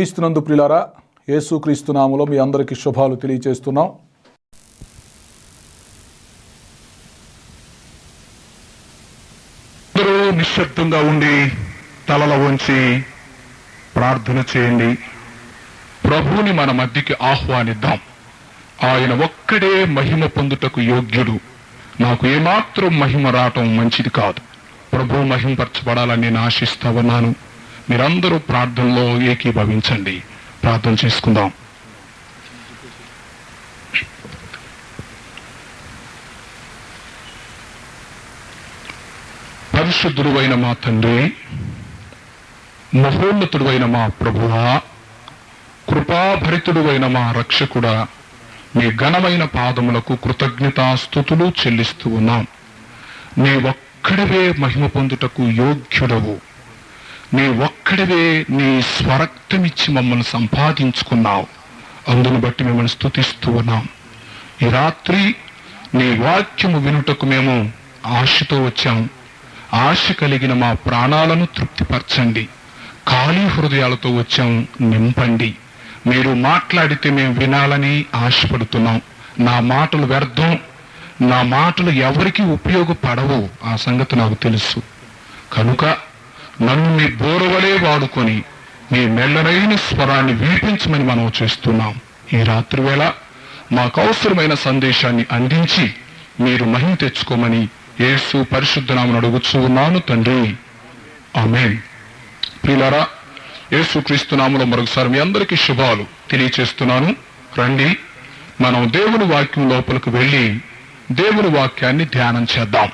క్రీస్తునందు ప్రిలారా యేసు క్రీస్తు నామలో మీ అందరికీ శుభాలు తెలియజేస్తున్నాం అందరూ నిశ్శబ్దంగా ఉండి తలల వంచి ప్రార్థన చేయండి. ప్రభువుని మన మధ్యకి ఆహ్వానిద్దాం. ఆయన ఒక్కడే మహిమ పొందుటకు యోగ్యుడు. నాకు ఏమాత్రం మహిమ రావటం మంచిది కాదు. ప్రభు మహిమపరచబడాలని నేను ఆశిస్తా ఉన్నాను. మీరందరూ ప్రార్థనలో ఏకీభవించండి. ప్రార్థన చేసుకుందాం. పరిశుద్ధుడువైన మా తండ్రి మహోన్నతుడువైన మా ప్రభువా కృపాభరితుడువైన మా రక్షకుడా మీ ఘనమైన పాదములకు కృతజ్ఞతాస్థుతులు చెల్లిస్తూ ఉన్నాం. నీ ఒక్కడివే మహిమ పొందుటకు యోగ్యుడవు. నీ ఒక్కడివే నీ స్వరక్తమిచ్చి మమ్మల్ని సంపాదించుకున్నావు. అందును బట్టి మిమ్మల్ని స్థుతిస్తూ ఉన్నాం. ఈ రాత్రి నీ వాక్యము వినుటకు మేము ఆశతో వచ్చాం ఆశ కలిగిన మా ప్రాణాలను తృప్తిపరచండి. ఖాళీ హృదయాలతో వచ్చాం నింపండి. మీరు మాట్లాడితే మేము వినాలని ఆశపడుతున్నాం. నా మాటలు వ్యర్థం. నా మాటలు ఎవరికి ఉపయోగపడవు. ఆ సంగతి నాకు తెలుసు. కనుక నన్ను మీ బోరవలే వాడుకొని మీ మెల్లరైన స్వరాన్ని వినిపించమని మనం చేస్తున్నాం. ఈ రాత్రి వేళ మాకు అవసరమైన సందేశాన్ని అందించి మీరు మహిమ తెచ్చుకోమని యేసు పరిశుద్ధనామను అడుగుచూ ఉన్నాను తండ్రి. ఆమె ప్రిలరా యేసు క్రీస్తునామలో మరొకసారి మీ అందరికీ శుభాలు తెలియచేస్తున్నాను. రండి మనం దేవుని వాక్యం లోపలికి వెళ్ళి దేవుని వాక్యాన్ని ధ్యానం చేద్దాం.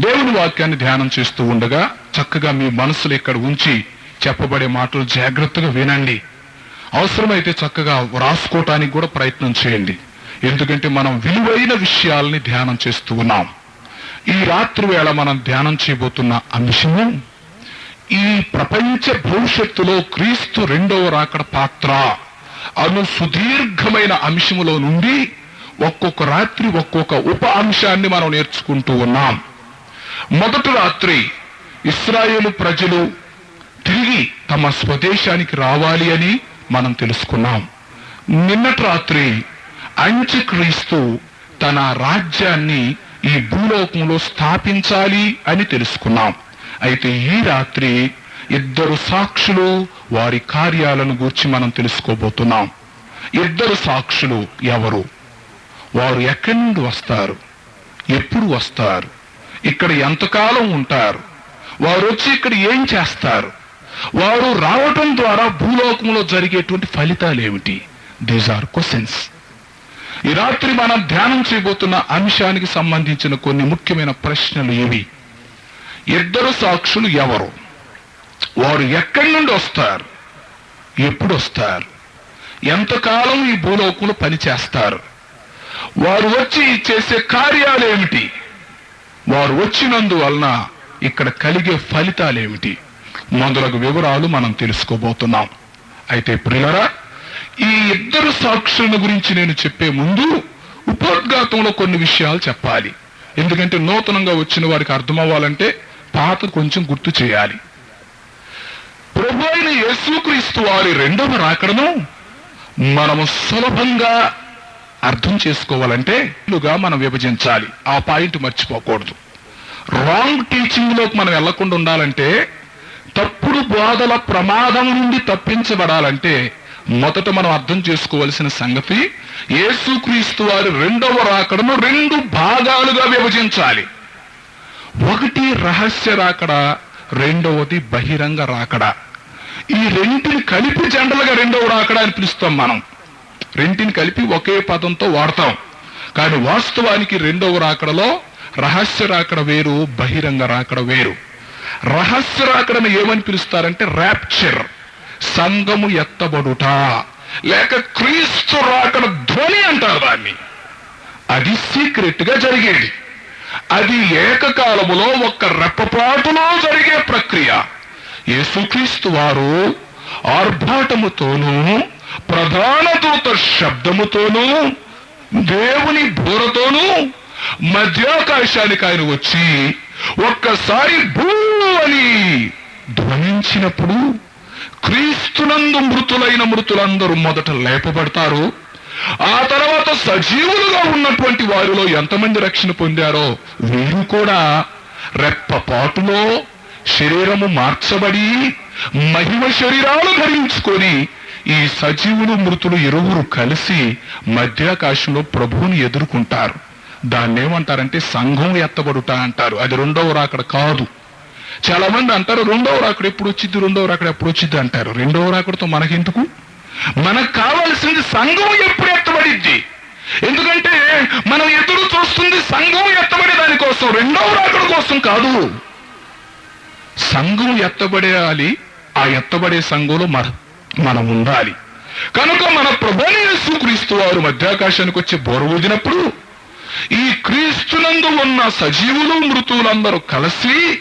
దేవుని వాక్యాన్ని ధ్యానం చేస్తూ ఉండగా చక్కగా మీ మనసులు ఇక్కడ ఉంచి చెప్పబడే మాటలు జాగ్రత్తగా వినండి. అవసరమైతే చక్కగా రాసుకోవటానికి కూడా ప్రయత్నం చేయండి. ఎందుకంటే మనం విలువైన విషయాల్ని ధ్యానం చేస్తూ ఉన్నాం. ఈ రాత్రి వేళ మనం ధ్యానం చేయబోతున్న అంశం ఈ ప్రపంచ భవిష్యత్తులో క్రీస్తు రెండవ రాకడ పాత్ర అను సుదీర్ఘమైన అంశములో నుండి ఒక్కొక్క రాత్రి ఒక్కొక్క ఉప అంశాన్ని మనం నేర్చుకుంటూ ఉన్నాం. మొదటి రాత్రి ఇస్రాయేలు ప్రజలు తిరిగి తమ స్వదేశానికి రావాలి అని మనం తెలుసుకున్నాం. నిన్నటి రాత్రి అంత్యక్రీస్తు తన రాజ్యాన్ని ఈ భూలోకంలో స్థాపించాలి అని తెలుసుకున్నాం. అయితే ఈ రాత్రి ఇద్దరు సాక్షులు వారి కార్యాలను గూర్చి మనం తెలుసుకోబోతున్నాం. ఇద్దరు సాక్షులు ఎవరు? వారు ఎక్కడి నుండి వస్తారు? ఎప్పుడు వస్తారు? ఇక్కడ ఎంతకాలం ఉంటారు? వారు వచ్చి ఇక్కడ ఏం చేస్తారు? వారు రావటం ద్వారా భూలోకంలో జరిగేటువంటి ఫలితాలు ఏమిటి దీస్ ఆర్ క్వశ్చన్స్ ఈ రాత్రి మనం ధ్యానం చేయబోతున్న అంశానికి సంబంధించిన కొన్ని ముఖ్యమైన ప్రశ్నలు ఇవి. ఇద్దరు సాక్షులు ఎవరు? వారు ఎక్కడి నుండి వస్తారు? ఎప్పుడు వస్తారు? ఎంతకాలం ఈ భూలోకంలో పనిచేస్తారు? వారు వచ్చి చేసే కార్యాలు ఏమిటి వారు వచ్చినందువలన ఇక్కడ కలిగే ఫలితాలు ఏమిటి మొదలగు వివరాలు మనం తెలుసుకోబోతున్నాం. అయితే ప్రియులరా ఈ ఇద్దరు సాక్షులను గురించి నేను చెప్పే ముందు ఉపోద్ఘాతంలో కొన్ని విషయాలు చెప్పాలి. ఎందుకంటే నూతనంగా వచ్చిన వారికి అర్థమవ్వాలంటే పాత కొంచెం గుర్తు చేయాలి. ప్రభు అయిన యేసుక్రీస్తు వారి రెండవ రాకడను మనము సులభంగా అర్థం చేసుకోవాలంటే ఇలుగా మనం విభజించాలి. ఆ పాయింట్ మర్చిపోకూడదు. రాంగ్ టీచింగ్లోకి మనం వెళ్ళకుండా ఉండాలంటే తప్పుడు బోధల ప్రమాదం నుండి తప్పించబడాలంటే మొదట మనం అర్థం చేసుకోవలసిన సంగతి యేసుక్రీస్తు వారి రెండవ రాకడను రెండు భాగాలుగా విభజించాలి. ఒకటి రహస్య రాకడ రెండవది బహిరంగ రాకడ. ఈ రెంటిని కలిపి జనరల్గా రెండవ రాకడ అని పిలుస్తాం మనం. రెంటిని కలిపి ఒకే పదంతో వాడతాం. కానీ వాస్తవానికి రెండవ రాకడలో రహస్య రాకడ వేరు బహిరంగ రాకడ వేరు. రహస్య రాకడను ఏమని పిలుస్తారంటే ర్యాప్చర్ సంగము ఎత్తబడుట. లేక క్రీస్తు రాకడ ధ్వని అంటారు దాన్ని. అది సీక్రెట్గా జరిగేది. అది ఏకకాలములో ఒక్క రెప్పపాటులో జరిగే ప్రక్రియ. యేసుక్రీస్తు వారు ఆర్భాటముతోనూ ప్రధాన దూత శబ్దముతోనూ దేవుని బూరతోనూ మధ్యాకాశానికి ఆయన వచ్చి ఒక్కసారి భూ అని ధ్వనించినప్పుడు క్రీస్తునందు మృతులైన మృతులందరూ మొదట లేపబడతారు. ఆ తర్వాత సజీవులుగా ఉన్నటువంటి వారిలో ఎంతమంది రక్షణ పొందారో వీరు కూడా రెప్పపాటులో శరీరము మార్చబడి మహిమ శరీరాలు ధరించుకొని ఈ సజీవులు మృతులు ఇరువురు కలిసి మధ్యాకాశంలో ప్రభువుని ఎదుర్కొంటారు. దాన్ని ఏమంటారంటే సంఘం ఎత్తబడుట అంటారు. అది రెండవ రాకడ కాదు. చాలా మంది అంటారు రెండవ రాకడ ఎప్పుడు వచ్చింది రెండవ రాకడ ఎప్పుడు వచ్చింది అంటారు. రెండవ రాకడతో మనకెందుకు? మనకు కావాల్సింది సంఘం ఎప్పుడు ఎత్తబడిద్ది? ఎందుకంటే మనం ఎదురు చూస్తుంది సంఘం ఎత్తబడే దానికోసం రెండవ రాకడ కోసం కాదు. సంఘం ఎత్తబడేయాలి. ఆ ఎత్తబడే సంఘంలో మన మనం ఉండాలి. కనుక మన ప్రభుని యేసుక్రీస్తు వారు మధ్యాకాశానికి వచ్చి బోరవూదినప్పుడు ఈ క్రీస్తునందు ఉన్న సజీవులు మృతువులందరూ కలిసి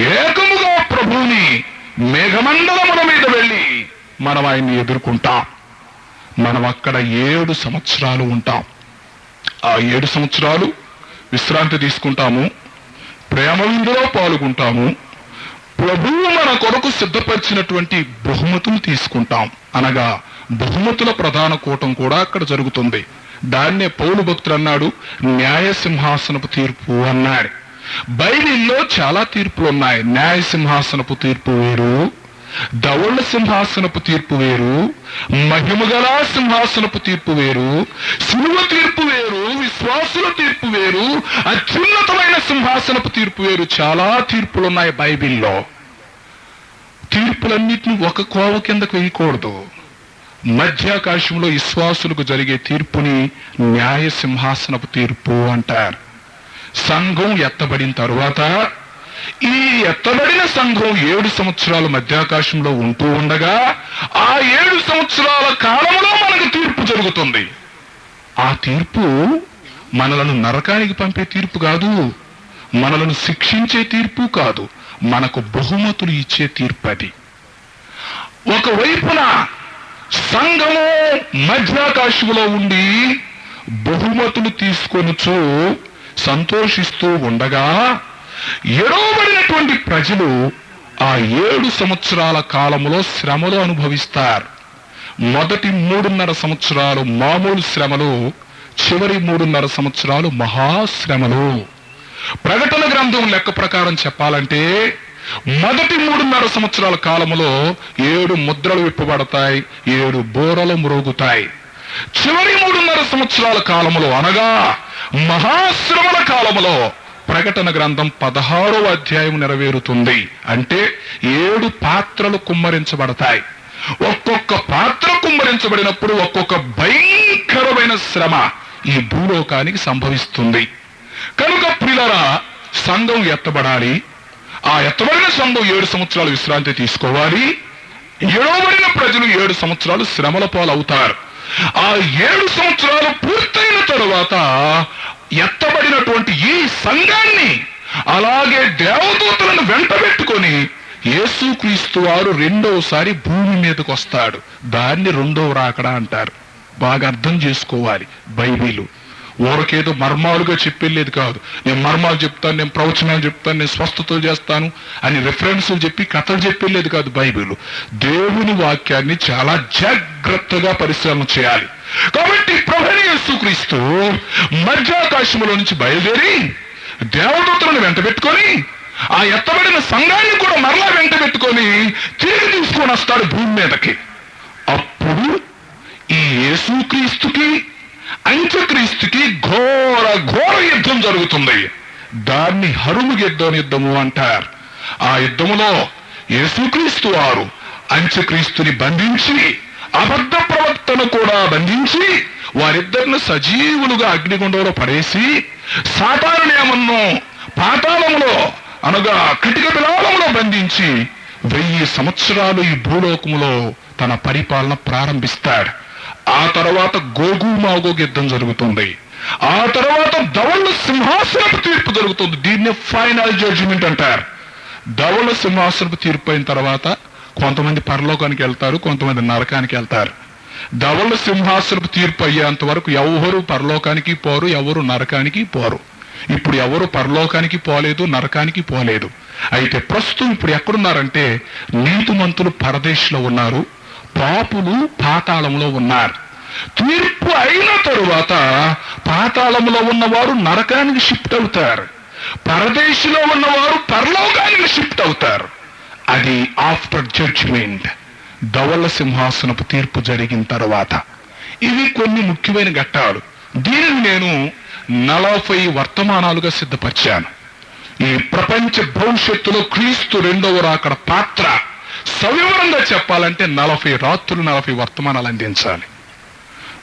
ఏకముగా ప్రభువుని మేఘమండలముల మీద వెళ్ళి మనం ఆయన్ని ఎదుర్కొంటాం. మనం అక్కడ ఏడు సంవత్సరాలు ఉంటాం. ఆ ఏడు సంవత్సరాలు విశ్రాంతి తీసుకుంటాము ప్రేమ విందులో పాల్గొంటాము ప్రభువు మన కొరకు సిద్ధపరిచినటువంటి బహుమతులు తీసుకుంటాం. అనగా బహుమతుల ప్రధాన కూటం కూడా అక్కడ జరుగుతుంది. దాన్నే పౌలు భక్తులు అన్నాడు న్యాయ సింహాసనపు తీర్పు అన్నాడు. బైబిల్లో చాలా తీర్పులు ఉన్నాయి. న్యాయ సింహాసనపు తీర్పు వేరు దవళ్ళ సింహాసనపు తీర్పు వేరు మహిమగల సింహాసనపు తీర్పు వేరు శిలువ తీర్పు వేరు విశ్వాసుల తీర్పు వేరు అత్యున్న సింహాసనపు తీర్పు వేరు. చాలా తీర్పులు ఉన్నాయి బైబిల్లో. తీర్పులన్నిటిని ఒక కోవ కిందకు వేయకూడదు. మధ్యాకాశంలో విశ్వాసులకు జరిగే తీర్పుని న్యాయ సింహాసనపు తీర్పు అంటారు. సంఘం ఎత్తబడిన తరువాత ఈ ఎత్తబడిన సంఘం ఏడు సంవత్సరాలు మధ్యాకాశంలో ఉంటూ ఉండగా ఆ ఏడు సంవత్సరాల కాలంలో మనకు తీర్పు జరుగుతుంది. ఆ తీర్పు మనలను నరకానికి పంపే తీర్పు కాదు. మనలను శిక్షించే తీర్పు కాదు మనకు బహుమతులు ఇచ్చే తీర్పు అది. ఒకవైపున సంఘము మధ్యాకాశంలో ఉండి బహుమతులు తీసుకొనుచు సంతోషిస్తూ ఉండగా ఎడవబడినటువంటి ప్రజలు ఆ ఏడు సంవత్సరాల కాలంలో శ్రమలు అనుభవిస్తారు. మొదటి మూడున్నర సంవత్సరాలు మామూలు శ్రమలు చివరి మూడున్నర సంవత్సరాలు మహాశ్రమలు. ప్రకటన గ్రంథం లెక్క ప్రకారం చెప్పాలంటే మొదటి మూడున్నర సంవత్సరాల కాలంలో ఏడు ముద్రలు విప్పబడతాయి ఏడు బోరలు మురుగుతాయి. చివరి మూడున్నర సంవత్సరాల కాలంలో అనగా మహాశ్రమల కాలంలో ప్రకటన గ్రంథం పదహారో అధ్యాయం నెరవేరుతుంది. అంటే ఏడు పాత్రలు కుమ్మరించబడతాయి. ఒక్కొక్క పాత్ర కుమ్మరించబడినప్పుడు ఒక్కొక్క భయంకరమైన శ్రమ ఈ భూలోకానికి సంభవిస్తుంది. కనుక ప్రిలరా సంఘం ఎత్తబడాలి. ఆ ఎత్తబడిన సంఘం ఏడు సంవత్సరాలు విశ్రాంతి తీసుకోవాలి. ఏడవబడిన ప్రజలు ఏడు సంవత్సరాలు శ్రమల పాలవుతారు. ఆ ఏడు సంవత్సరాలు పూర్తయిన తరువాత ఎత్తబడినటువంటి ఈ సంఘాన్ని అలాగే దేవదూతలను వెంటబెట్టుకొని యేసుక్రీస్తు వారు రెండవసారి భూమి మీదకు వస్తాడు. దాన్ని రెండవ రాకడా అంటారు. బాగా అర్థం చేసుకోవాలి బైబిలు. ఊరకేదో మర్మాలుగా చెప్పేది కాదు. నేను మర్మాలు చెప్తాను నేను ప్రవచనాలు చెప్తాను నేను స్వస్థతలు చేస్తాను అని రిఫరెన్స్లు చెప్పి కథలు చెప్పేది కాదు బైబిల్. దేవుని వాక్యాన్ని చాలా జాగ్రత్తగా పరిశ్రమ చేయాలి. కాబట్టి ప్రభుని యేసుక్రీస్తు మధ్యాకాశములో నుంచి బయలుదేరి దేవదూతలను వెంట పెట్టుకొని ఆ ఎత్తబడిన సంఘాన్ని కూడా మరలా వెంట పెట్టుకొని తిరిగి తీసుకొని వస్తాడు భూమి మీదకి. అప్పుడు ఈ యేసుక్రీస్తుకి అంత్యక్రీస్తుకి ఘోర ఘోర యుద్ధం జరుగుతుంది. దాన్ని హరుము యుద్ధం యుద్ధము అంటారు. ఆ యుద్ధములో యేసుక్రీస్తు వారు అంత్యక్రీస్తుని బంధించి అబద్ధ ప్రవక్తను కూడా బంధించి వారిద్దరిని సజీవులుగా అగ్నిగుండంలో పడేసి సాతాను పాతాళములో అనగా కటిక బిలాలములో బంధించి వెయ్యి సంవత్సరాలు ఈ భూలోకములో తన పరిపాలన ప్రారంభిస్తాడు. ఆ తర్వాత గోగు మాగోగు యుద్ధం జరుగుతుంది. ఆ తర్వాత ధవళ సింహాసనపు తీర్పు జరుగుతుంది. దీన్ని ఫైనల్ జడ్జిమెంట్ అంటారు. ధవళ సింహాసనపు తీర్పు అయిన తర్వాత కొంతమంది పరలోకానికి వెళ్తారు కొంతమంది నరకానికి వెళ్తారు. ధవళ సింహాసనపు తీర్పు అయ్యేంత వరకు ఎవరు పరలోకానికి పోరు ఎవరు నరకానికి పోరు. ఇప్పుడు ఎవరు పరలోకానికి పోలేదు నరకానికి పోలేదు. అయితే ప్రస్తుతం ఇప్పుడు ఎక్కడున్నారంటే నీతిమంతులు పరదేశంలో ఉన్నారు. పాపులు పాతాళంలో ఉన్నారు. తీర్పు అయిన తరువాత పాతాళంలో ఉన్నవారు నరకానికి షిఫ్ట్ అవుతారు. పరదేశంలో ఉన్నవారు పరలోకానికి షిఫ్ట్ అవుతారు. అది ఆఫ్టర్ జడ్జిమెంట్ ధవల సింహాసనపు తీర్పు జరిగిన తర్వాత. ఇవి కొన్ని ముఖ్యమైన ఘట్టాలు. దీనిని నేను నలభై వర్తమానాలుగా సిద్ధపరిచాను. ఈ ప్రపంచ భవిష్యత్తులో క్రీస్తు రెండవ రాకడ పాత్ర సవివరంగా చెప్పాలంటే నలభై రాత్రులు నలభై వర్తమానాలు అందించాలి.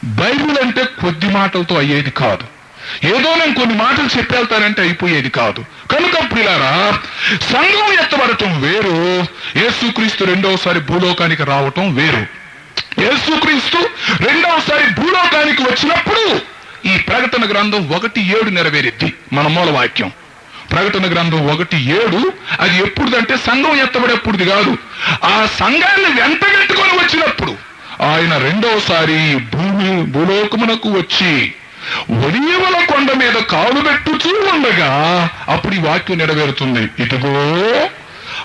బైబిల్ అంటే కొద్ది మాటలతో అయ్యేది కాదు. ఏదో నేను కొన్ని మాటలు చెప్పేళ్తానంటే అయిపోయేది కాదు. కనుక ప్రిలారా సంఘం ఎత్తబడటం వేరు యేసుక్రీస్తు రెండవసారి భూలోకానికి రావటం వేరు. యేసుక్రీస్తు రెండవసారి భూలోకానికి వచ్చినప్పుడు ఈ ప్రకటన గ్రంథం ఒకటి ఏడు నెరవేరిద్ది. మన మూల వాక్యం. ప్రకటన గ్రంథం ఒకటి ఏడు అది ఎప్పుడుదంటే సంఘం ఎత్తబడేప్పుడుది కాదు. ఆ సంఘాన్ని వెంటగట్టుకొని వచ్చినప్పుడు ఆయన రెండోసారి భూమి భూలోకమునకు వచ్చి ఒలీవల కొండ మీద కాలు పెట్టుచూ ఉండగా అప్పుడు ఈ వాక్యం నెరవేరుతుంది. ఇదిగో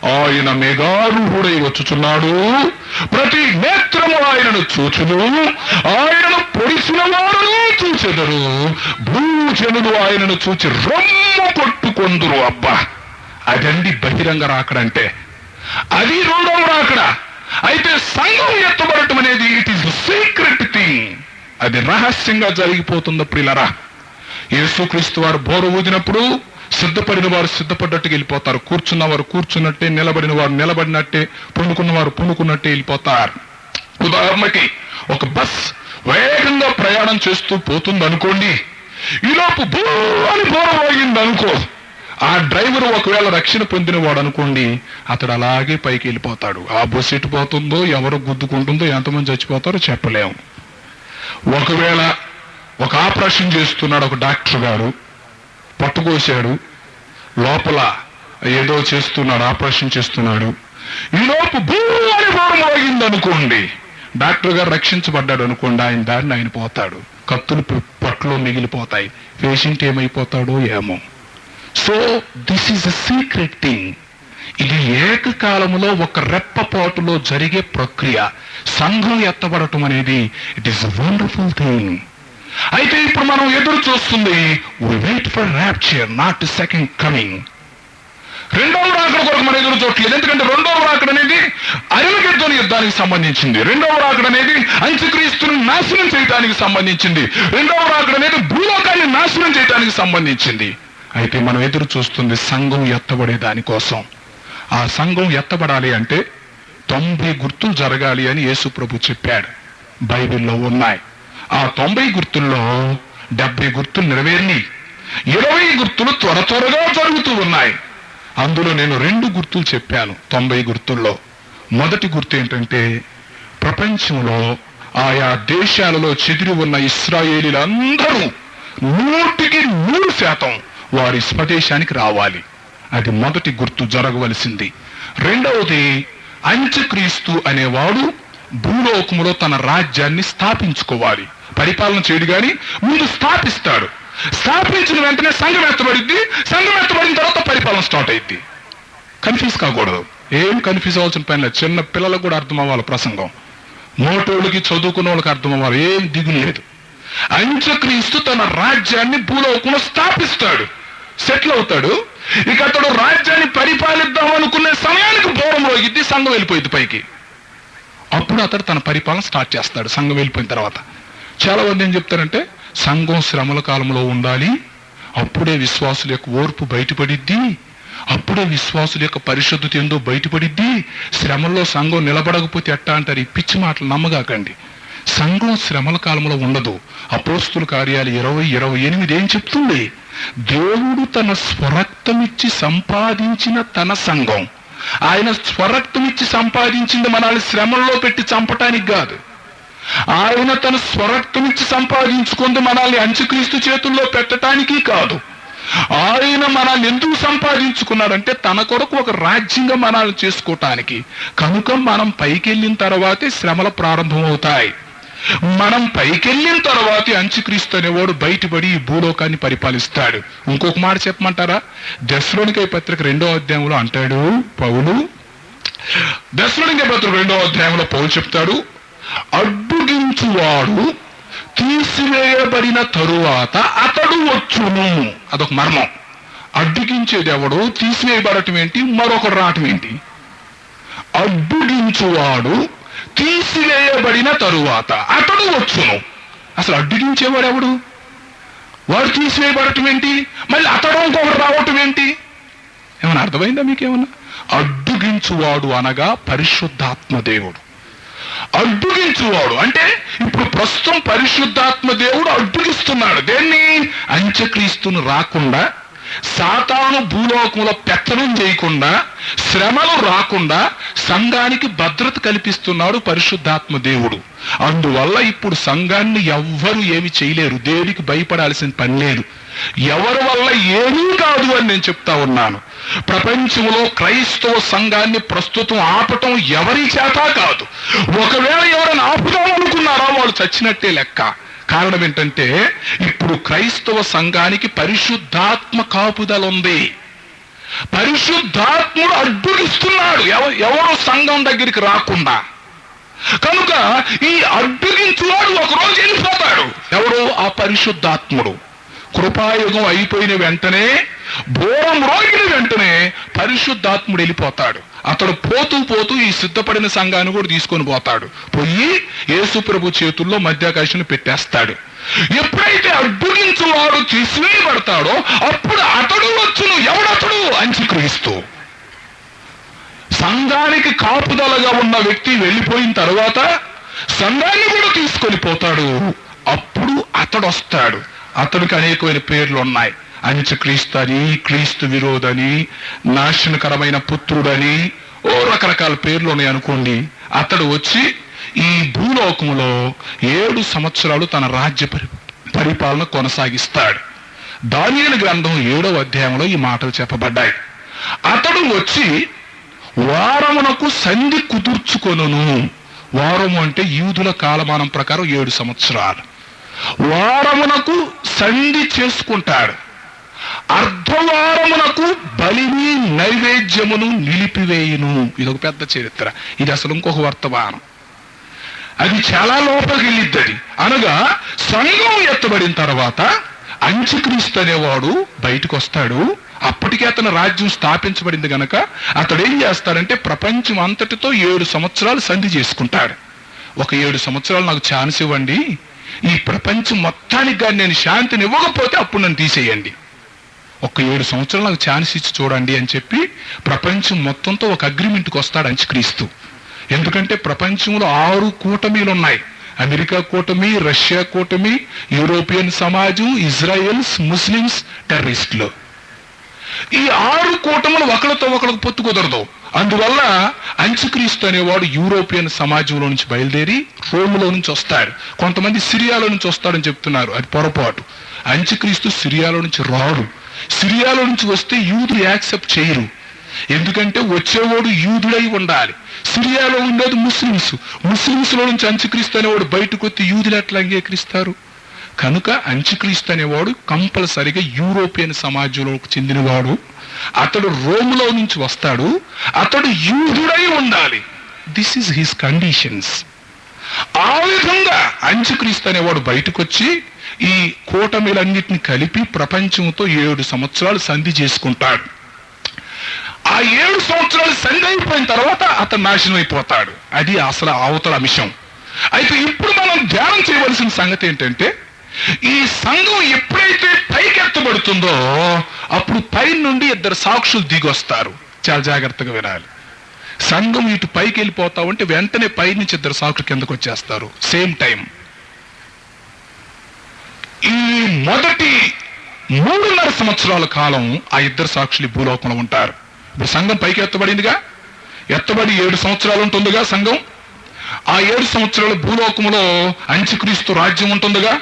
ఆయన మెగారుహుడై వచ్చుచున్నాడు. ప్రతి నేత్రము ఆయనను చూచును. ఆయనను పొడిసిన వారు చూచెదరు. భూజనులు ఆయనను చూచి రొమ్ము కొందురు అబ్బా. అదండి బహిరంగ రాకడంటే అది రెండవ రాకడ. అయితే సంఘం ఎత్తబడటం అనేది ఇట్ ఈస్ సీక్రెట్ థింగ్ అది రహస్యంగా జరిగిపోతుంది ప్రిలరా. యేసుక్రీస్తు వారు బోర ఊదినప్పుడు సిద్ధపడిన వారు సిద్ధపడ్డట్టుగా వెళ్ళిపోతారు. కూర్చున్న వారు కూర్చున్నట్టే నిలబడిన వారు నిలబడినట్టే పండుకున్న వారు పండుకున్నట్టే వెళ్ళిపోతారు. ఉదాహరణకి ఒక బస్ వేగంగా ప్రయాణం చేస్తూ పోతుంది అనుకోండి ఈలోపు బూ అని బోర మోగింది అనుకో ఆ డ్రైవర్ ఒకవేళ రక్షణ పొందినవాడు అనుకోండి అతడు అలాగే పైకి వెళ్ళిపోతాడు. ఆ బస్సు ఎటు పోతుందో ఎవరు గుద్దుకుంటుందో ఎంతమంది చచ్చిపోతారో చెప్పలేము ఒకవేళ ఒక ఆపరేషన్ చేస్తున్నాడు ఒక డాక్టర్ గారు పట్టుకోసాడు లోపల ఏదో చేస్తున్నాడు ఆపరేషన్ చేస్తున్నాడు. ఈలోపు భూ అని మోగింది అనుకోండి. డాక్టర్ గారు రక్షించబడ్డాడు అనుకోండి ఆయన దారిని ఆయన పోతాడు. కత్తులు పట్లు మిగిలిపోతాయి. పేషెంట్ ఏమైపోతాడో ఏమో. So this is a secret thing ఇది ఏకకాలంలో ఒక రెప్పపాటులో జరిగే ప్రక్రియ. సంఘం ఎత్తబడటం అనేది ఇట్ ఈస్ వండర్ఫుల్ థింగ్ అయితే ఇప్పుడు మనం ఎదురు చూస్తుంది wait for rapture not second coming రెండవ రాకడ కొరకు మనం ఎదురు చూడట్లేదు. ఎందుకంటే రెండవ రాకడ అనేది అరిమగెద్దోని యుద్ధానికి సంబంధించింది. రెండవ రాకడ అనేది అంత్యక్రీస్తుని నాశనం చేయడానికి సంబంధించింది. రెండవ రాకడ అనేది భూలోకాన్ని నాశనం చేయడానికి సంబంధించింది. అయితే మనం ఎదురు చూస్తుంది సంఘం ఎత్తబడే దానికోసం ఆ సంఘం ఎత్తబడాలి అంటే తొంభై గుర్తులు జరగాలి అని యేసు ప్రభు చెప్పాడు. బైబిల్లో ఉన్నాయి. ఆ తొంభై గుర్తుల్లో డెబ్బై గుర్తులు నెరవేరినాయి. ఇరవై గుర్తులు త్వర త్వరగా జరుగుతూ ఉన్నాయి. అందులో నేను రెండు గుర్తులు చెప్పాను తొంభై గుర్తుల్లో. మొదటి గుర్తు ఏంటంటే ప్రపంచంలో ఆయా దేశాలలో చెదిరి ఉన్న ఇస్రాయేలీలందరూ నూటికి నూరు శాతం వారి స్వదేశానికి రావాలి. అది మొదటి గుర్తు జరగవలసింది. రెండవది అంత్యక్రీస్తు అనేవాడు భూలోకములో తన రాజ్యాన్ని స్థాపించుకోవాలి. పరిపాలన చేయడు గాని ముందు స్థాపిస్తాడు. స్థాపించిన వెంటనే సంఘం ఎత్తబడిద్ది. సంఘం ఎత్తబడిన తర్వాత పరిపాలన స్టార్ట్ అయింది కన్ఫ్యూజ్ కాకూడదు. ఏం కన్ఫ్యూజ్ అవ్వాల్సిన పని లేదు. చిన్న పిల్లలకు కూడా అర్థం అవ్వాలి ప్రసంగం. మోటోళ్ళకి చదువుకున్న వాళ్ళకి అర్థం అవ్వాలి ఏం దిగులేదు లేదు. అంత్యక్రీస్తు తన రాజ్యాన్ని భూలోకంలో స్థాపిస్తాడు. సెటిల్ అవుతాడు. ఇక అతడు రాజ్యాన్ని పరిపాలిద్దాం అనుకునే సమయానికి పూర్వం రోగిద్ది సంఘం వెళ్ళిపోయింది పైకి. అప్పుడు అతడు తన పరిపాలన స్టార్ట్ చేస్తాడు సంఘం వెళ్ళిపోయిన తర్వాత. చాలా మంది ఏం చెప్తారంటే సంఘం శ్రమల కాలంలో ఉండాలి అప్పుడే విశ్వాసుల యొక్క ఓర్పు బయటపడిద్ది అప్పుడే విశ్వాసుల యొక్క పరిశుద్ధత ఏందో బయటపడిద్ది శ్రమల్లో సంఘం నిలబడకపోతే ఎట్టా అంటారు? ఈ పిచ్చి మాటలు నమ్మగాకండి. సంఘం శ్రమల కాలంలో ఉండదు. అపోస్తుల కార్యాలు ఇరవై ఇరవై ఎనిమిది ఏం చెప్తుంది? దేవుడు తన స్వరక్తమిచ్చి సంపాదించిన తన సంఘం. ఆయన స్వరక్తమిచ్చి సంపాదించింది మనల్ని శ్రమల్లో పెట్టి చంపటానికి కాదు. ఆయన తన స్వరక్తమిచ్చి సంపాదించుకుంది మనల్ని అంచుక్రీస్తు చేతుల్లో పెట్టడానికి కాదు. ఆయన మనల్ని ఎందుకు సంపాదించుకున్నాడంటే తన కొరకు ఒక రాజ్యంగా మనల్ని చేసుకోవటానికి కనుక మనం పైకి వెళ్ళిన తర్వాతే శ్రమలు ప్రారంభమవుతాయి. మనం పైకెళ్ళిన తర్వాత అంచుక్రీస్తు అనేవాడు బయటపడి ఈ భూలోకాన్ని పరిపాలిస్తాడు. ఇంకొక మాట చెప్పమంటారా? దశలోనికై పత్రిక రెండో అధ్యాయంలో అంటాడు పౌలు. దశలోనికై పత్రిక రెండో అధ్యాయంలో పౌలు చెప్తాడు అడ్డుగించువాడు తీసివేయబడిన తరువాత అతడు వచ్చును. అదొక మర్మం. అడ్డుగించేది ఎవడు? తీసివేయబడటం ఏంటి? మరొకడు రావటం ఏంటి? అడ్డుగించువాడు తీసివేయబడిన తరువాత అతడు వచ్చును. అసలు అడ్డుగించేవాడు ఎవడు? వాడు తీసివేయబడటం ఏంటి? మళ్ళీ అతడు ఇంకొకటి రావటం ఏంటి? ఏమన్నా అర్థమైందా మీకేమన్నా? అడ్డుగించువాడు అనగా పరిశుద్ధాత్మ దేవుడు. అడ్డుగించువాడు అంటే ఇప్పుడు ప్రస్తుతం పరిశుద్ధాత్మ దేవుడు అడ్డుగిస్తున్నాడు. దేన్ని? అంత్యక్రీస్తును రాకుండా సాతాను భూలోకంలో పెత్తనం చేయకుండా శ్రమలు రాకుండా సంఘానికి భద్రత కల్పిస్తున్నాడు పరిశుద్ధాత్మ దేవుడు. అందువల్ల ఇప్పుడు సంఘాన్ని ఎవ్వరు ఏమి చేయలేరు. దేనికి భయపడాల్సిన పని లేదు. ఎవరి వల్ల ఏమీ కాదు అని నేను చెప్తా ఉన్నాను. ప్రపంచంలో క్రైస్తవ సంఘాన్ని ప్రస్తుతం ఆపటం ఎవరి చేత కాదు. ఒకవేళ ఎవరైనా ఆపుదాం అనుకున్నారా వాళ్ళు చచ్చినట్టే లెక్క. కారణం ఏంటంటే ఇప్పుడు క్రైస్తవ సంఘానికి పరిశుద్ధాత్మ కాపుదల ఉంది పరిశుద్ధాత్ముడు అడ్డుగిస్తున్నాడు. ఎవరు సంఘం దగ్గరికి రాకుండా. కనుక ఈ అడ్డుగించువాడు ఒక రోజు వెళ్ళిపోతాడు ఎవరు ఆ పరిశుద్ధాత్ముడు. కృపాయుగం అయిపోయిన వెంటనే బోరం రోగిన వెంటనే పరిశుద్ధాత్ముడు వెళ్ళిపోతాడు. అతడు పోతూ పోతూ ఈ సిద్ధపడిన సంఘాన్ని కూడా తీసుకొని పోతాడు. పోయి యేసుప్రభు చేతుల్లో మధ్యాకాశను పెట్టేస్తాడు. ఎప్పుడైతే అడ్డుగించువాడు తీసివేయబడతాడో అప్పుడు అతడు వచ్చును ఎవడతడు? అంచుక్రీస్తు సంఘానికి కాపుదలగా ఉన్న వ్యక్తి వెళ్ళిపోయిన తర్వాత సంఘాన్ని కూడా తీసుకొని పోతాడు. అప్పుడు అతడు వస్తాడు. అతడికి అనేకమైన పేర్లు ఉన్నాయి. అంత్యక్రీస్తు అని క్రీస్తు విరోధని నాశనకరమైన పుత్రుడని ఓ రకరకాల పేర్లు ఉన్నాయి అనుకోండి. అతడు వచ్చి ఈ భూలోకంలో ఏడు సంవత్సరాలు తన రాజ్య పరి పరిపాలన కొనసాగిస్తాడు. దానియలు గ్రంథం ఏడవ అధ్యాయంలో ఈ మాటలు చెప్పబడ్డాయి. అతడు వచ్చి వారమునకు సంధి కుదుర్చుకొనును. వారము అంటే యూదుల కాలమానం ప్రకారం ఏడు సంవత్సరాలు. వారమునకు సంధి చేసుకుంటాడు. అర్ధవారమునకు బలిని నైవేద్యమును నిలిపివేయును. ఇది ఒక పెద్ద చరిత్ర. ఇది అసలు ఇంకొక వర్తమానం. అది చాలా లోపలికి వెళ్ళిద్ది అది అనగా సంఘం ఎత్తబడిన తర్వాత అంత్యక్రీస్తు అనేవాడు బయటకు వస్తాడు అప్పటికే అతను రాజ్యం స్థాపించబడింది గనక అతడు ఏం చేస్తాడంటే ప్రపంచం అంతటితో ఏడు సంవత్సరాలు సంధి చేసుకుంటాడు. ఒక ఏడు సంవత్సరాలు నాకు ఛాన్స్ ఇవ్వండి. ఈ ప్రపంచం మొత్తానికి కానీ నేను శాంతిని ఇవ్వకపోతే అప్పుడు నన్ను తీసేయండి. ఒక ఏడు సంవత్సరాలు నాకు ఛాన్స్ ఇచ్చి చూడండి అని చెప్పి ప్రపంచం మొత్తంతో ఒక అగ్రిమెంట్కి వస్తాడు అంచుక్రీస్తు ఎందుకంటే ప్రపంచంలో ఆరు కూటమిలు ఉన్నాయి. అమెరికా కూటమి రష్యా కూటమి యూరోపియన్ సమాజం ఇజ్రాయెల్స్ ముస్లిమ్స్ టెర్రరిస్టులు. ఈ ఆరు కూటములు ఒకరితో ఒకరికి పొత్తు కుదరదు. అందువల్ల అంచుక్రీస్తు అనేవాడు యూరోపియన్ సమాజంలో నుంచి బయలుదేరి రోమ్లో నుంచి వస్తాడు. కొంతమంది సిరియాలో నుంచి వస్తాడని చెప్తున్నారు. అది పొరపాటు. అంచుక్రీస్తు సిరియాలో నుంచి రాడు. సిరియాలో నుంచి వస్తే యూదులు యాక్సెప్ట్ చేయరు. ఎందుకంటే వచ్చేవాడు యూదుడై ఉండాలి. సిరియాలో ఉండేది ముస్లిమ్స్. ముస్లిమ్స్లో నుంచి అంచుక్రీస్తు అనేవాడు బయటకు వచ్చి యూదులు ఎట్లా అంగీకరిస్తారు? కనుక అంచుక్రీస్తు అనేవాడు కంపల్సరిగా యూరోపియన్ సమాజంలోకి చెందినవాడు. అతడు రోమ్లో నుంచి వస్తాడు. అతడు యూదుడై ఉండాలి. దిస్ ఈస్ హిస్ కండిషన్స్ ఆ విధంగా అంచుక్రీస్తు అనేవాడు బయటకు వచ్చి ఈ కూటమిలన్నిటిని కలిపి ప్రపంచంతో ఏడు సంవత్సరాలు సంధి చేసుకుంటాడు. ఆ ఏడు సంవత్సరాలు సంధి అయిపోయిన తర్వాత అతను నాశనం అయిపోతాడు. అది అసలు అవతల అంశం. అయితే ఇప్పుడు మనం ధ్యానం చేయవలసిన సంగతి ఏంటంటే ఈ సంఘం ఎప్పుడైతే పైకెత్తబడుతుందో అప్పుడు పై నుండి ఇద్దరు సాక్షులు దిగొస్తారు. చాలా జాగ్రత్తగా వినాలి. సంఘం ఇటు పైకి వెళ్ళిపోతావు ఉంటే వెంటనే పై నుంచి ఇద్దరు సాకులు కిందకు వచ్చేస్తారు. Same time. ఈ మొదటి మూడున్నర సంవత్సరాల కాలం ఆ ఇద్దరు సాక్షులు భూలోకంలో ఉంటారు. ఇప్పుడు సంఘం పైకి ఎత్తబడిందిగా? ఎత్తబడి ఏడు సంవత్సరాలు ఉంటుందిగా సంఘం? ఆ ఏడు సంవత్సరాల భూలోకంలో అంచుక్రీస్తు రాజ్యం ఉంటుందిగా?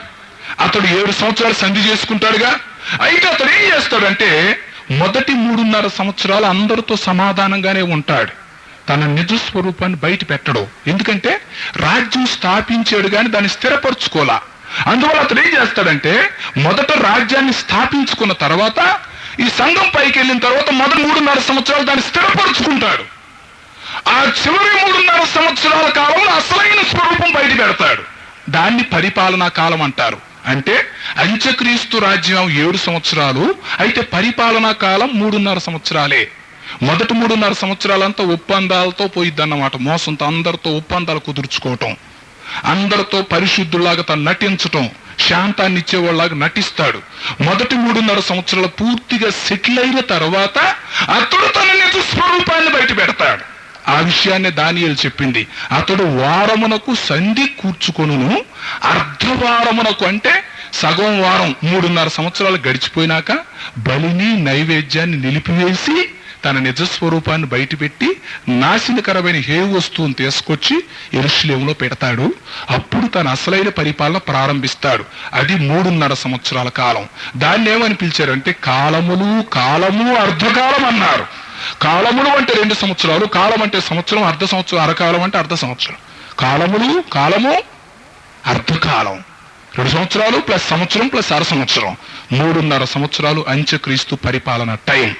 అతడు ఏడు సంవత్సరాలు సంధి చేసుకుంటాడుగా? అయితే అతడు ఏం చేస్తాడంటే మొదటి మూడున్నర సంవత్సరాలు అందరితో సమాధానంగానే ఉంటాడు. తన నిజ స్వరూపాన్ని బయట పెట్టడు. ఎందుకంటే రాజ్యం స్థాపించాడు కానీ దాన్ని స్థిరపరచుకోలా. అందువల్ల అతడు ఏం చేస్తాడంటే మొదట రాజ్యాన్ని స్థాపించుకున్న తర్వాత ఈ సంఘం పైకి వెళ్ళిన తర్వాత మొదటి మూడున్నర సంవత్సరాలు దాన్ని స్థిరపరుచుకుంటాడు. ఆ చివరి మూడున్నర సంవత్సరాల కాలంలో అసలైన స్వరూపం బయట పెడతాడు. దాన్ని పరిపాలనా కాలం అంటారు. అంటే అంత్యక్రీస్తు రాజ్యం ఏడు సంవత్సరాలు అయితే పరిపాలనా కాలం మూడున్నర సంవత్సరాలే. మొదటి మూడున్నర సంవత్సరాలంతా ఒప్పందాలతో పోయిద్దన్నమాట. మోసంతో అందరితో ఒప్పందాలు కుదుర్చుకోవటం. అందరితో పరిశుద్ధులాగా తను నటించటం. శాంతాన్ని ఇచ్చేవాళ్ళగా నటిస్తాడు. మొదటి మూడున్నర సంవత్సరాలు పూర్తిగా సెటిల్ అయిన తర్వాత అతడు తన నిజ స్వరూపాన్ని బయట పెడతాడు. ఆ విషయాన్ని దానియలు చెప్పింది. అతడు వారమునకు సంధి కూర్చుకొనును. అర్ధవారమునకు అంటే సగం వారం మూడున్నర సంవత్సరాలు గడిచిపోయినాక బలిని నైవేద్యాన్ని నిలిపివేసి తన నిజ స్వరూపాన్ని బయటపెట్టి నాశనకరమైన హే వస్తువును తీసుకొచ్చి ఎరుషులేములో పెడతాడు. అప్పుడు తన అసలైన పరిపాలన ప్రారంభిస్తాడు. అది మూడున్నర సంవత్సరాల కాలం. దాన్ని ఏమని పిలిచారంటే కాలములు కాలము అర్ధకాలం అన్నారు. కాలములు అంటే రెండు సంవత్సరాలు కాలం అంటే సంవత్సరం అర్ధ సంవత్సరం అరకాలం అంటే అర్ధ సంవత్సరం. కాలములు కాలము అర్ధకాలం. రెండు సంవత్సరాలు ప్లస్ సంవత్సరం ప్లస్ అర సంవత్సరం. మూడున్నర సంవత్సరాలు అంత్యక్రీస్తు పరిపాలన టైం.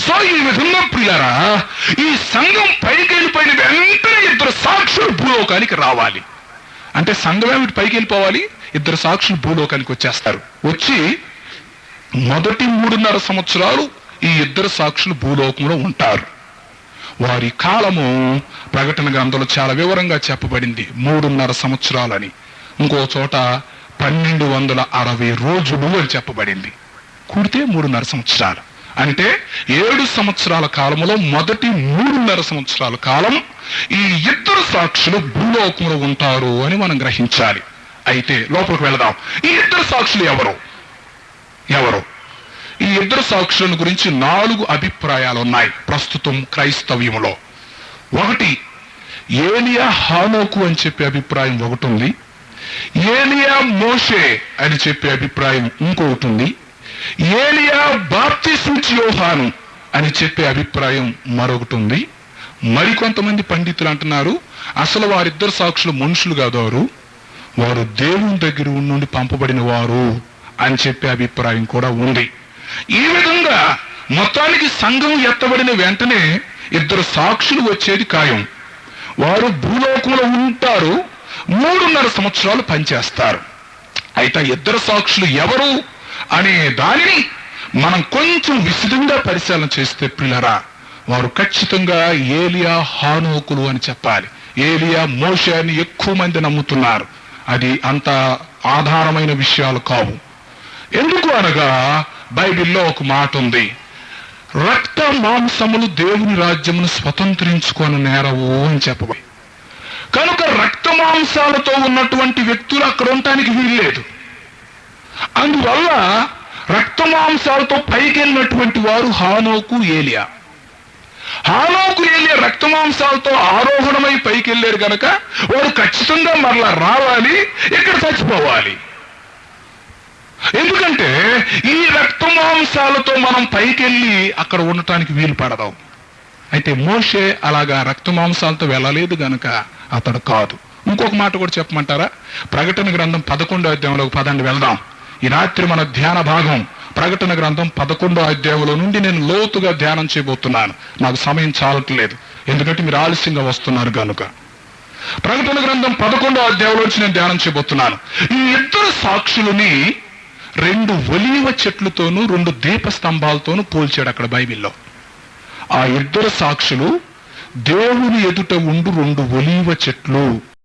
సో ఈ విధంగా ప్రియారా ఈ సంఘం పైకి వెళ్ళిపోయిన వెంటనే ఇద్దరు సాక్షులు భూలోకానికి రావాలి. అంటే సంఘం ఏమిటి పైకి వెళ్ళిపోవాలి ఇద్దరు సాక్షులు భూలోకానికి వచ్చేస్తారు. వచ్చి మొదటి మూడున్నర సంవత్సరాలు ఈ ఇద్దరు సాక్షులు భూలోకంలో ఉంటారు. వారి కాలము ప్రకటన గ్రంథంలో చాలా వివరంగా చెప్పబడింది మూడున్నర సంవత్సరాలని. ఇంకో చోట పన్నెండు వందల అరవై రోజులు అని చెప్పబడింది. కూడితే మూడున్నర సంవత్సరాలు. అంటే ఏడు సంవత్సరాల కాలంలో మొదటి మూడున్నర సంవత్సరాల కాలం ఈ ఇద్దరు సాక్షులు భూలోకంలో ఉంటారు అని మనం గ్రహించాలి. అయితే లోపలికి వెళదాం. ఈ ఇద్దరు సాక్షులు ఎవరు? ఎవరు? ఈ ఇద్దరు సాక్షుల గురించి నాలుగు అభిప్రాయాలు ఉన్నాయి ప్రస్తుతం క్రైస్తవ్యములో. ఒకటి ఏలియా హానోకు అని చెప్పే అభిప్రాయం ఒకటి ఉంది. ఏలియా మోషే అని చెప్పే అభిప్రాయం ఇంకొకటి ఉంది. ఏలియా బాప్తిస్మిచ్ యోహాను అని చెప్పే అభిప్రాయం మరొకటి ఉంది. మరికొంతమంది పండితులు అంటున్నారు అసలు వారిద్దరు సాక్షులు మనుషులు కాదు వారు. దేవుని దగ్గర నుండి పంపబడిన వారు అని చెప్పే అభిప్రాయం కూడా ఉంది. ఈ విధంగా మొత్తానికి సంఘం ఎత్తబడిన వెంటనే ఇద్దరు సాక్షులు వచ్చేది ఖాయం. వారు భూలోకంలో ఉంటారు మూడున్నర సంవత్సరాలు పనిచేస్తారు. అయితే ఇద్దరు సాక్షులు ఎవరు? అనే దానిని మనం కొంచెం విస్తృతంగా పరిశీలన చేస్తే పిల్లరా వారు ఖచ్చితంగా ఏలియా హానోకులు అని చెప్పాలి. ఏలియా మోషే అని ఎక్కువ మంది నమ్ముతున్నారు. అది అంత ఆధారమైన విషయాలు కావు. ఎందుకు అనగా బైబిల్లో ఒక మాట ఉంది. రక్త మాంసములు దేవుని రాజ్యమును స్వతంత్రించుకొని నేరవు అని చెప్పబడి కనుక రక్త మాంసాలతో ఉన్నటువంటి వ్యక్తులు అక్కడ ఉండటానికి వీల్లేదు. అందువల్ల రక్తమాంసాలతో పైకెళ్ళినటువంటి పైకి వెళ్ళినటువంటి వారు హానోకు ఏలియా. హానోకు ఏలియా రక్తమాంసాలతో ఆరోహణమై పైకెళ్ళారు గనక వారు ఖచ్చితంగా మరలా రావాలి ఇక్కడ చచ్చిపోవాలి. ఎందుకంటే ఈ రక్తమాంసాలతో మనం పైకెళ్ళి అక్కడ ఉండటానికి వీలు పడదాం. అయితే మోషే అలాగా రక్తమాంసాలతో వెళ్ళలేదు గనక అతడు కాదు. ఇంకొక మాట కూడా చెప్పమంటారా? ప్రకటన గ్రంథం పదకొండో అధ్యాయంలోకి పదండి వెళ్దాం. ఈ రాత్రి మన ధ్యాన భాగం ప్రకటన గ్రంథం పదకొండో అధ్యాయంలో నుండి నేను లోతుగా ధ్యానం చేయబోతున్నాను. నాకు సమయం చాలట్లేదు. ఎందుకంటే మీరు ఆలస్యంగా వస్తున్నారు కనుక. ప్రకటన గ్రంథం పదకొండో అధ్యాయంలో నుంచి నేను ధ్యానం చేయబోతున్నాను. ఈ ఇద్దరు సాక్షులని రెండు ఒలీవ చెట్లతోనూ రెండు దీప స్తంభాలతోనూ పోల్చాడు అక్కడ బైబిల్లో. ఆ ఇద్దరు సాక్షులు దేవుని ఎదుట ఉండు రెండు ఒలీవ చెట్లు.